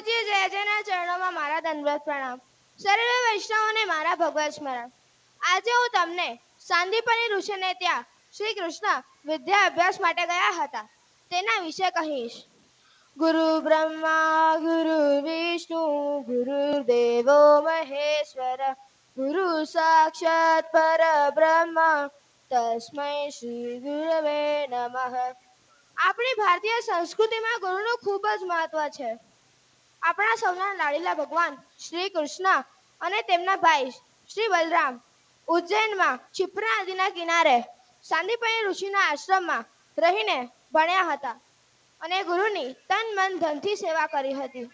પૂજ્ય જય જયના ચરણોમાં મારા દંડવત પ્રણામ. સર્વે વૈષ્ણવોને મારા ભગવત સ્મરણ. આજે હું તમને સાંદીપની ઋષિને ત્યાં શ્રી કૃષ્ણ વિદ્યા અભ્યાસ માટે ગયા હતા. તેના વિશે કહીશ. ગુરુ બ્રહ્મા, ગુરુ વિષ્ણુ, ગુરુ દેવો મહેશ્વર, ગુરુ સાક્ષાત પરબ્રહ્મ તસ્મય શ્રી ગુરવે નમઃ. આપણી ભારતીય સંસ્કૃતિમાં ગુરુનું ખૂબ જ મહત્વ છે. આપણા સૌના લાડીલા ભગવાન શ્રી કૃષ્ણ અને તેમના ભાઈ શ્રી બલરામ ઉજ્જૈનમાં ક્ષિપ્રા નદીના કિનારે સાંદીપની ઋષિના આશ્રમમાં રહીને ભણ્યા હતા અને ગુરુની તન મન ધનથી સેવા કરી હતી.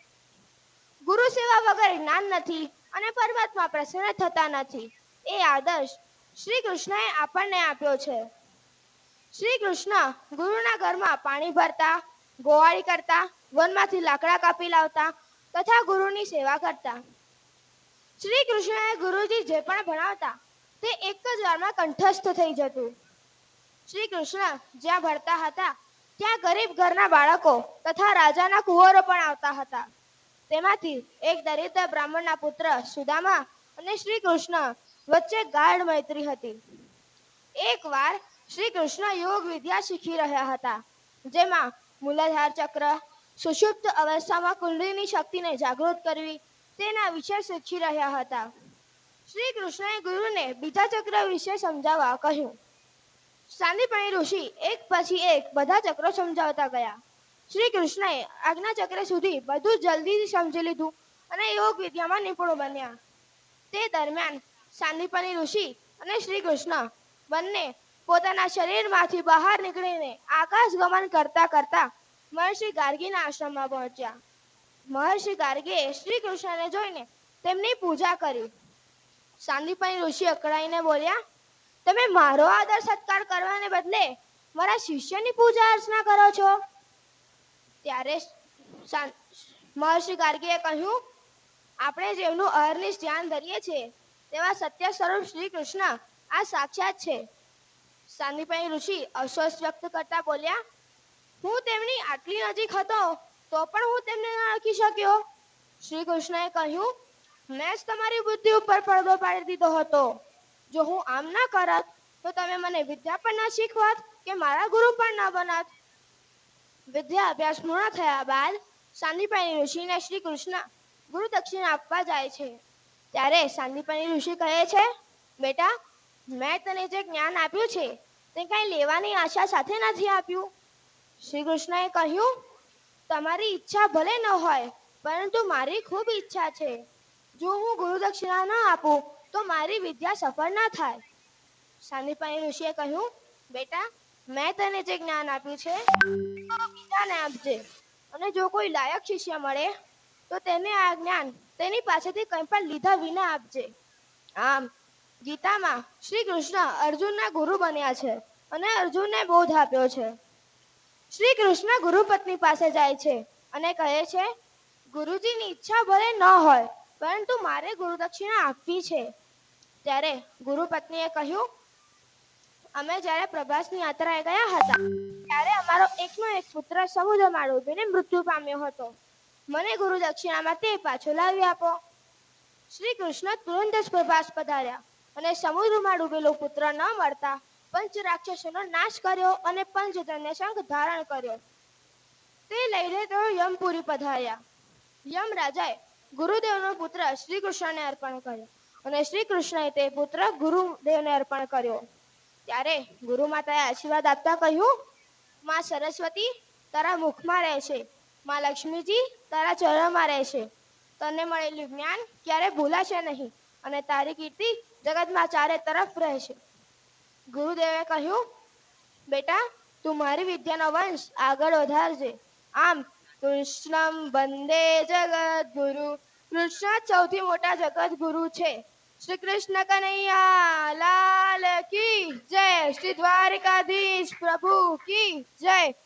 ગુરુ સેવા વગર જ્ઞાન નથી અને પરમાત્મા પ્રસન્ન થતા નથી. એ આદર્શ શ્રી કૃષ્ણએ આપણને આપ્યો છે. શ્રી કૃષ્ણ ગુરુના ઘરમાં પાણી ભરતા, ગોવાળી કરતા વનમાંથી લાકડા કાપી લાવતા તથા ગુરુની સેવા કરતા. શ્રી કૃષ્ણએ ગુરુજી જે પણ ભણાવતા, તે એક જ વારમાં કંઠસ્થ થઈ જતું. શ્રી કૃષ્ણ જ્યાં ભણતા હતા, ત્યાં ગરીબ ઘરના બાળકો તથા રાજાના કુંવરો પણ આવતા હતા. તેમાંથી એક દરિદ્ર બ્રાહ્મણના પુત્ર સુદામા અને શ્રી કૃષ્ણ વચ્ચે ગાઢ મૈત્રી હતી. એકવાર શ્રી કૃષ્ણ યોગ વિદ્યા શીખી રહ્યા હતા, જેમાં મૂલાધાર ચક્ર સુષુપ્ત અવસ્થામાં કુંડલીની શક્તિને જાગૃત કરવી તેના વિશે શીખી રહ્યા હતા. શ્રી કૃષ્ણએ ગુરુને બીજા ચક્ર વિશે સમજાવવા કહ્યું. સાંદીપણી ઋષિ એક પછી એક બધા ચક્રો સમજાવતા ગયા. શ્રી કૃષ્ણએ આજ્ઞા ચક્ર સુધી બધું જલ્દીથી સમજી લીધું અને યોગ વિદ્યામાં નિપુણ બન્યા. તે દરમિયાન સાંદીપની ઋષિ અને શ્રી કૃષ્ણ બંને પોતાના શરીરમાંથી બહાર નીકળીને આકાશ ગમન કરતા કરતા મહર્ષિ ગાર્ગીના આશ્રમમાં પહોંચ્યા. મહર્ષિ ગાર્ગીએ શ્રી કૃષ્ણને જોઈને તેમની પૂજા કરી. સાંદીપની ઋષિ અકળાઈને બોલ્યા, તમે મારો આદર સત્કાર કરવાને બદલે મારા શિષ્યની પૂજા અર્ચના કરો છો? ત્યારે મહર્ષિ ગાર્ગીએ કહ્યું, આપણે જેમનું અહર્નિશ ધ્યાન ધરીએ છીએ, તેવા સત્ય સ્વરૂપ શ્રી કૃષ્ણ આ સાક્ષાત છે. સાંદીપની ઋષિ અસ્વસ્થ વ્યક્ત કરતા બોલ્યા હું તેમની આટલી નજીક હતો, તો પણ હું તેમને ના ઓળખી શક્યો. શ્રી કૃષ્ણએ કહ્યું, મેં જ તમારી બુદ્ધિ ઉપર પડદો પાડી દીધો હતો. જો હું આમ ના કરત, તો તમે મને વિદ્યા પણ ના શીખવત કે મારા ગુરુ પણ ના બનત. વિદ્યા અભ્યાસ પૂર્ણ થયા બાદ સાંદીપની ઋષિને શ્રી કૃષ્ણ ગુરુ દક્ષિણા આપવા જાય છે. ત્યારે સાંદીપની ઋષિ કહે છે, બેટા, મેં તને જે જ્ઞાન આપ્યું છે, તે કઈ લેવાની આશા સાથે નથી આપ્યું. શ્રી કૃષ્ણએ કહ્યું, તમારી ઈચ્છા ભલે ન હોય, પરંતુ મારી ખૂબ ઈચ્છા છે. જો હું ગુરુ દક્ષિણા ન આપું, તો મારી વિદ્યા સફળ ના થાય. સાંદીપની ઋષિએ કહ્યું, બેટા, મેં તને જે જ્ઞાન આપ્યું છે બીજાને આપજે. અને જો કોઈ લાયક શિષ્ય મળે, તો તેને આ જ્ઞાન તેની પાસેથી કંઈ પણ લીધા વિના આપજે. આમ, ગીતામાં શ્રી કૃષ્ણ અર્જુનના ગુરુ બન્યા છે અને અર્જુનને બોધ આપ્યો છે. શ્રી કૃષ્ણ ગુરુપત્ની પાસે જાય છે અને કહે છે, ગુરુજીની ઈચ્છા ભલે ન હોય, પરંતુ મારે ગુરુદક્ષિણા આપવી છે. ત્યારે ગુરુપત્નીએ કહ્યું, અમે જ્યારે પ્રભાસની યાત્રાએ ગયા હતા, ત્યારે અમારો એકનો એક પુત્ર સમુદ્રમાં ડૂબીને મૃત્યુ પામ્યો હતો. મને ગુરુ દક્ષિણામાં તે પાછો લાવી આપો. શ્રી કૃષ્ણ તુરંત જ પ્રભાસ પધાર્યા અને સમુદ્રમાં ડૂબેલો પુત્ર ન મળતા પંચ રાક્ષસોનો નાશ કર્યો અને પંચધન્ય શંખ ધારણ કર્યો. તે લઈને તેઓ યમપુરી પધાર્યા. યમ રાજાએ ગુરુદેવનો પુત્ર શ્રી કૃષ્ણને અર્પણ કર્યો અને શ્રી કૃષ્ણએ તે પુત્ર ગુરુદેવને અર્પણ કર્યો. ત્યારે ગુરુ માતાએ આશીર્વાદ આપતા કહ્યું, માં સરસ્વતી, તારા મુખમાં રહેશે. માં લક્ષ્મીજી, તારા ચરણમાં રહેશે. તને મળેલું જ્ઞાન ક્યારે ભૂલાશે નહીં અને તારી કીર્તિ જગતમાં ચારે તરફ રહેશે. ગુરુદેવે કહ્યું, બેટા, તું મારી વિદ્યાનો વંશ આગળ વધારજે. આમ કૃષ્ણમ વંદે જગત ગુરુ કૃષ્ણ સૌથી મોટા જગત ગુરુ છે. શ્રી કૃષ્ણ કનૈયા, લાલ કી જય. શ્રી દ્વારકાધીશ પ્રભુ કી જય.